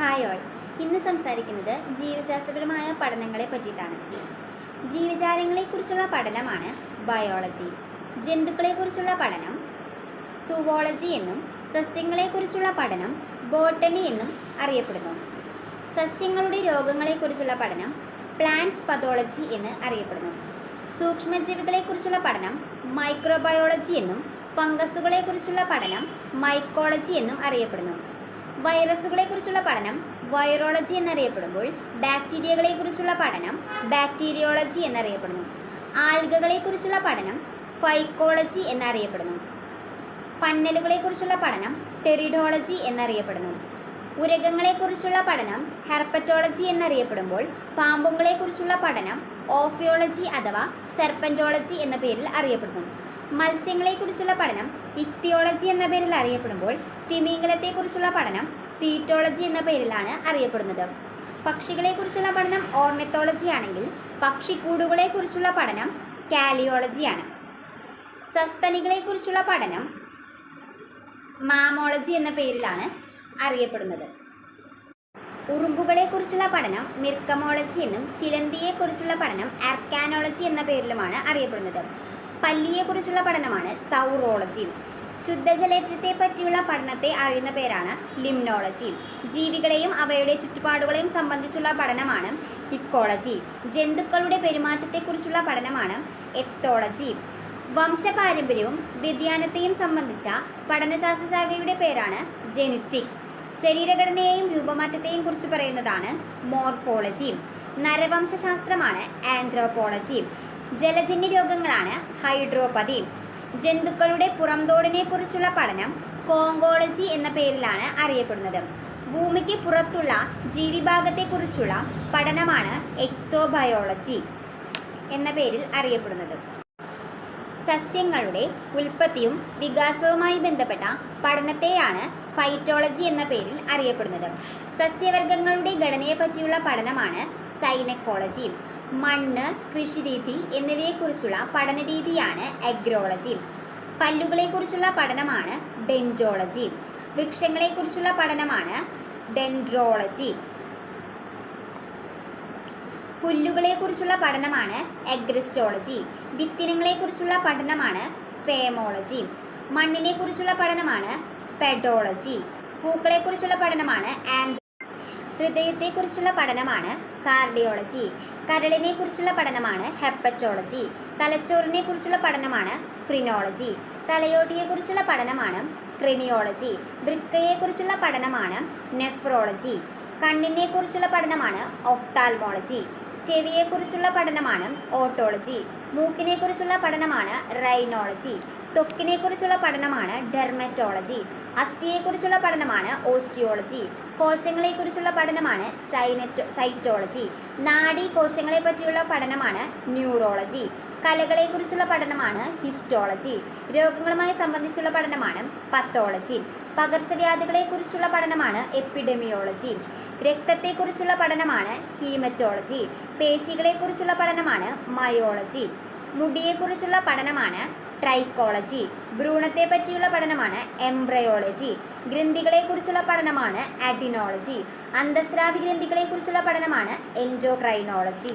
Hi all ഇന്ന് സംസാരിക്കുന്നത് ജീവശാസ്ത്രപരമായ പഠനങ്ങളെ പറ്റിയിട്ടാണ്. ജീവജാലങ്ങളെക്കുറിച്ചുള്ള പഠനമാണ് ബയോളജി ജന്തുക്കളെക്കുറിച്ചുള്ള പഠനം സുവോളജി എന്നും സസ്യങ്ങളെക്കുറിച്ചുള്ള പഠനം ബോട്ടണി എന്നും അറിയപ്പെടുന്നു. സസ്യങ്ങളുടെ രോഗങ്ങളെക്കുറിച്ചുള്ള പഠനം പ്ലാന്റ് പതോളജി എന്ന് അറിയപ്പെടുന്നു. സൂക്ഷ്മജീവികളെക്കുറിച്ചുള്ള പഠനം മൈക്രോബയോളജി എന്നും ഫംഗസുകളെക്കുറിച്ചുള്ള പഠനം മൈക്കോളജി എന്നും അറിയപ്പെടുന്നു. വൈറസുകളെക്കുറിച്ചുള്ള പഠനം വൈറോളജി എന്നറിയപ്പെടുമ്പോൾ ബാക്ടീരിയകളെക്കുറിച്ചുള്ള പഠനം ബാക്ടീരിയോളജി എന്നറിയപ്പെടുന്നു. ആൽഗകളെക്കുറിച്ചുള്ള പഠനം ഫൈക്കോളജി എന്നറിയപ്പെടുന്നു. പന്നലുകളെക്കുറിച്ചുള്ള പഠനം ടെറിഡോളജി എന്നറിയപ്പെടുന്നു. ഉരകങ്ങളെക്കുറിച്ചുള്ള പഠനം ഹെർപ്പറ്റോളജി എന്നറിയപ്പെടുമ്പോൾ പാമ്പുകളെക്കുറിച്ചുള്ള പഠനം ഓഫിയോളജി അഥവാ സെർപ്പന്റോളജി എന്ന പേരിൽ അറിയപ്പെടുന്നു. മത്സ്യങ്ങളെക്കുറിച്ചുള്ള പഠനം ഇക്തിയോളജി എന്ന പേരിൽ അറിയപ്പെടുമ്പോൾ തിമിംഗലത്തെക്കുറിച്ചുള്ള പഠനം സീറ്റോളജി എന്ന പേരിലാണ് അറിയപ്പെടുന്നത്. പക്ഷികളെക്കുറിച്ചുള്ള പഠനം ഓർണിത്തോളജി ആണെങ്കിൽ പക്ഷിക്കൂടുകളെക്കുറിച്ചുള്ള പഠനം കാലിയോളജിയാണ് സസ്തനികളെക്കുറിച്ചുള്ള പഠനം മാമോളജി എന്ന പേരിലാണ് അറിയപ്പെടുന്നത്. ഉറുമ്പുകളെക്കുറിച്ചുള്ള പഠനം മിർക്കമോളജി എന്നും ചിലന്തിയെക്കുറിച്ചുള്ള പഠനം ആർക്കാനോളജി എന്ന പേരിലുമാണ് അറിയപ്പെടുന്നത്. പല്ലിയെക്കുറിച്ചുള്ള പഠനമാണ് സൗറോളജി ശുദ്ധജലത്തെ പറ്റിയുള്ള പഠനത്തെ അറിയുന്ന പേരാണ് ലിംനോളജി ജീവികളെയും അവയുടെ ചുറ്റുപാടുകളെയും സംബന്ധിച്ചുള്ള പഠനമാണ് ഇക്കോളജി. ജന്തുക്കളുടെ പെരുമാറ്റത്തെക്കുറിച്ചുള്ള പഠനമാണ് എത്തോളജി. വംശപാരമ്പര്യവും വ്യതിയാനത്തെയും സംബന്ധിച്ച പഠനശാസ്ത്രശാഖയുടെ പേരാണ് ജെനറ്റിക്സ്. ശരീരഘടനയെയും രൂപമാറ്റത്തെയും കുറിച്ച് പറയുന്നതാണ് മോർഫോളജി. നരവംശശാസ്ത്രമാണ് ആന്ത്രോപോളജി. ജലജന്യ രോഗങ്ങളാണ് ഹൈഡ്രോപതി. ജന്തുക്കളുടെ പുറംതോടിനെ കുറിച്ചുള്ള പഠനം കോങ്കോളജി എന്ന പേരിലാണ് അറിയപ്പെടുന്നത്. ഭൂമിക്ക് പുറത്തുള്ള ജീവിഭാഗത്തെക്കുറിച്ചുള്ള പഠനമാണ് എക്സോബയോളജി എന്ന പേരിൽ അറിയപ്പെടുന്നത്. സസ്യങ്ങളുടെ ഉൽപ്പത്തിയും വികാസവുമായി ബന്ധപ്പെട്ട പഠനത്തെയാണ് ഫൈറ്റോളജി എന്ന പേരിൽ അറിയപ്പെടുന്നത്. സസ്യവർഗങ്ങളുടെ ഘടനയെ പറ്റിയുള്ള പഠനമാണ് സൈനക്കോളജി. മണ്ണ് കൃഷിരീതി എന്നിവയെക്കുറിച്ചുള്ള പഠനരീതിയാണ് എഗ്രോളജി പല്ലുകളെക്കുറിച്ചുള്ള പഠനമാണ് ഡെന്റോളജി വൃക്ഷങ്ങളെക്കുറിച്ചുള്ള പഠനമാണ് ഡെൻഡ്രോളജി പുല്ലുകളെക്കുറിച്ചുള്ള പഠനമാണ് എഗ്രിസ്റ്റോളജി വിത്തിനങ്ങളെക്കുറിച്ചുള്ള പഠനമാണ് സ്പേമോളജി മണ്ണിനെക്കുറിച്ചുള്ള പഠനമാണ് പെഡോളജി പൂക്കളെക്കുറിച്ചുള്ള പഠനമാണ് ആൻഡ് ഹൃദയത്തെക്കുറിച്ചുള്ള പഠനമാണ് കാർഡിയോളജി. കരളിനെക്കുറിച്ചുള്ള പഠനമാണ് ഹെപ്പറ്റോളജി. തലച്ചോറിനെക്കുറിച്ചുള്ള പഠനമാണ് ഫ്രിനോളജി. തലയോട്ടിയെക്കുറിച്ചുള്ള പഠനമാണ് ക്രിനിയോളജി. വൃക്കയെക്കുറിച്ചുള്ള പഠനമാണ് നെഫ്രോളജി. കണ്ണിനെക്കുറിച്ചുള്ള പഠനമാണ് ഒഫ്താൽമോളജി. ചെവിയെക്കുറിച്ചുള്ള പഠനമാണ് ഓട്ടോളജി. മൂക്കിനെക്കുറിച്ചുള്ള പഠനമാണ് റൈനോളജി. ത്വക്കിനെക്കുറിച്ചുള്ള പഠനമാണ് ഡെർമറ്റോളജി. അസ്ഥിയെക്കുറിച്ചുള്ള പഠനമാണ് ഓസ്റ്റിയോളജി. കോശങ്ങളെക്കുറിച്ചുള്ള പഠനമാണ് സൈനറ്റോ സൈറ്റോളജി. നാഡി കോശങ്ങളെ പറ്റിയുള്ള പഠനമാണ് ന്യൂറോളജി. കലകളെക്കുറിച്ചുള്ള പഠനമാണ് ഹിസ്റ്റോളജി. രോഗങ്ങളുമായി സംബന്ധിച്ചുള്ള പഠനമാണ് പത്തോളജി. പകർച്ചവ്യാധികളെക്കുറിച്ചുള്ള പഠനമാണ് എപ്പിഡെമിയോളജി. രക്തത്തെക്കുറിച്ചുള്ള പഠനമാണ് ഹീമറ്റോളജി. പേശികളെക്കുറിച്ചുള്ള പഠനമാണ് മയോളജി. മുടിയെക്കുറിച്ചുള്ള പഠനമാണ് ട്രൈക്കോളജി. ഭ്രൂണത്തെ പറ്റിയുള്ള പഠനമാണ് എംബ്രയോളജി. ഗ്രന്ഥികളെക്കുറിച്ചുള്ള പഠനമാണ് ആറ്റിനോളജി അന്തസ്രാവി ഗ്രന്ഥികളെക്കുറിച്ചുള്ള പഠനമാണ് എൻഡോക്രൈനോളജി.